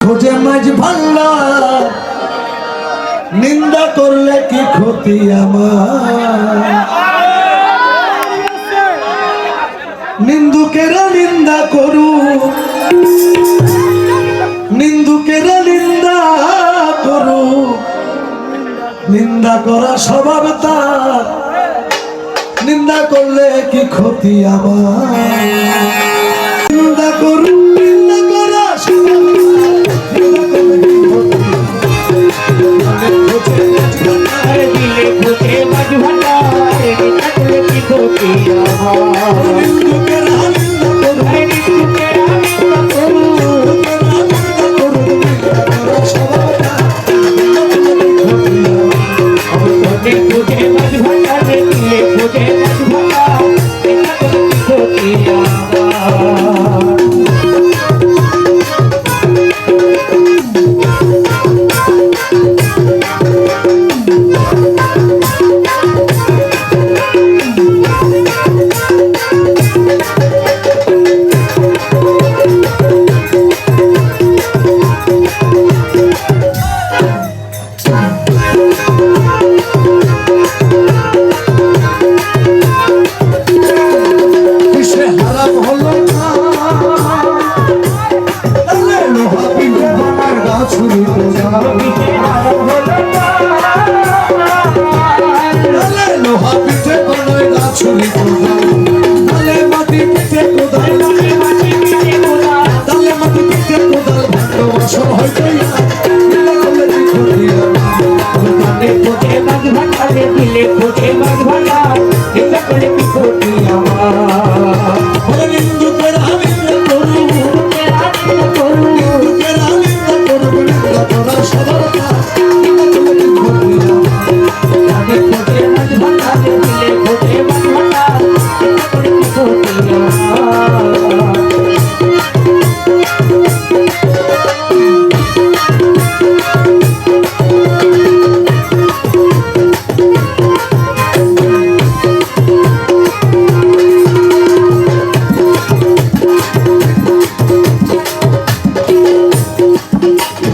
খোঁজে মাঝ ভাল্লা। নিন্দা করলে কি ক্ষতি আমার? নিন্দুকেরা নিন্দা করু। নিন্দুকেরা নিন্দা করু। নিন্দা করা স্বভাব তার। নিন্দা করলে কি ক্ষতি আমার? নিন্দা করু। আমার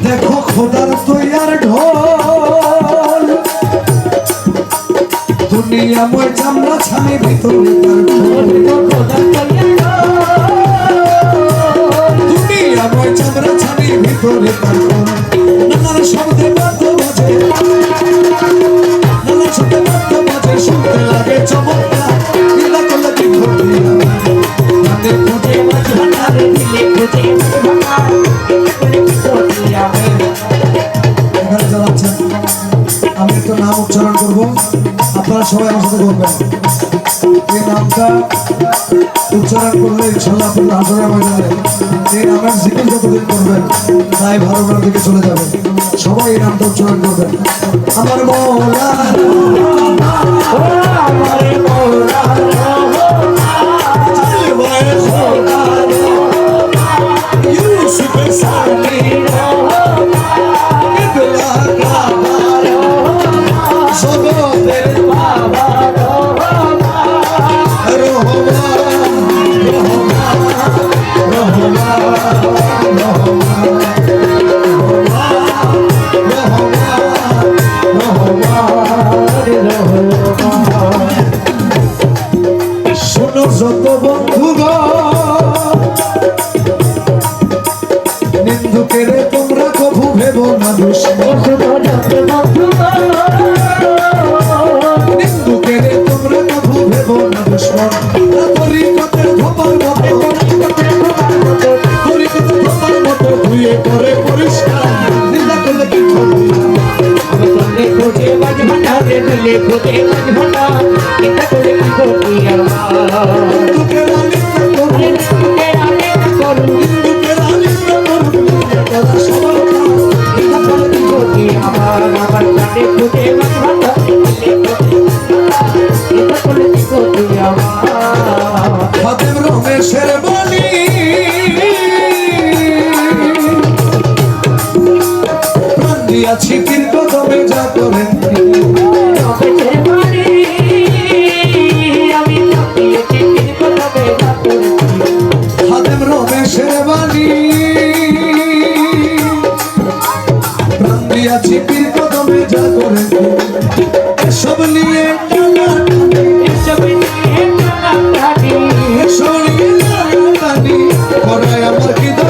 দেখো খোদার তৈয়ার ঢোল দুনিয়া মই চামড়া ছানি ভিতরে। দুনিয়া মই চামড়া ছানি ভিতরে। নানার শব্দে বাদ্য বাজে নানার শব্দে বাদ্য বাজে, শুনতে লাগে চমৎকার আমি একটু নাম উচ্চারণ করব। আপনারা সবাই আমার সাথে করবেন এই নামটা উচ্চারণ করলে ইনশাল্লাহ আপনার হাসরের ময়দানে এই নামের জিকির যতদিন করবেন, তাই ভালোটার দিকে চলে যাবে সবাই এই নামটা উচ্চারণ করবেন। আমার মৌলা ইউসুফের মতো তরিকতের ধপার মতো ধুয়ে করে কি করি নিন্দুকেরা মহাদেব রমেশের বলি। প্রাণ দিয়াছি কিন্তু তবে যা করেন মহাদেব রমেশের বাণী প্রাণ দিয়াছি কিন্তু তবে যা করেন নিয়ে Agora é que dá.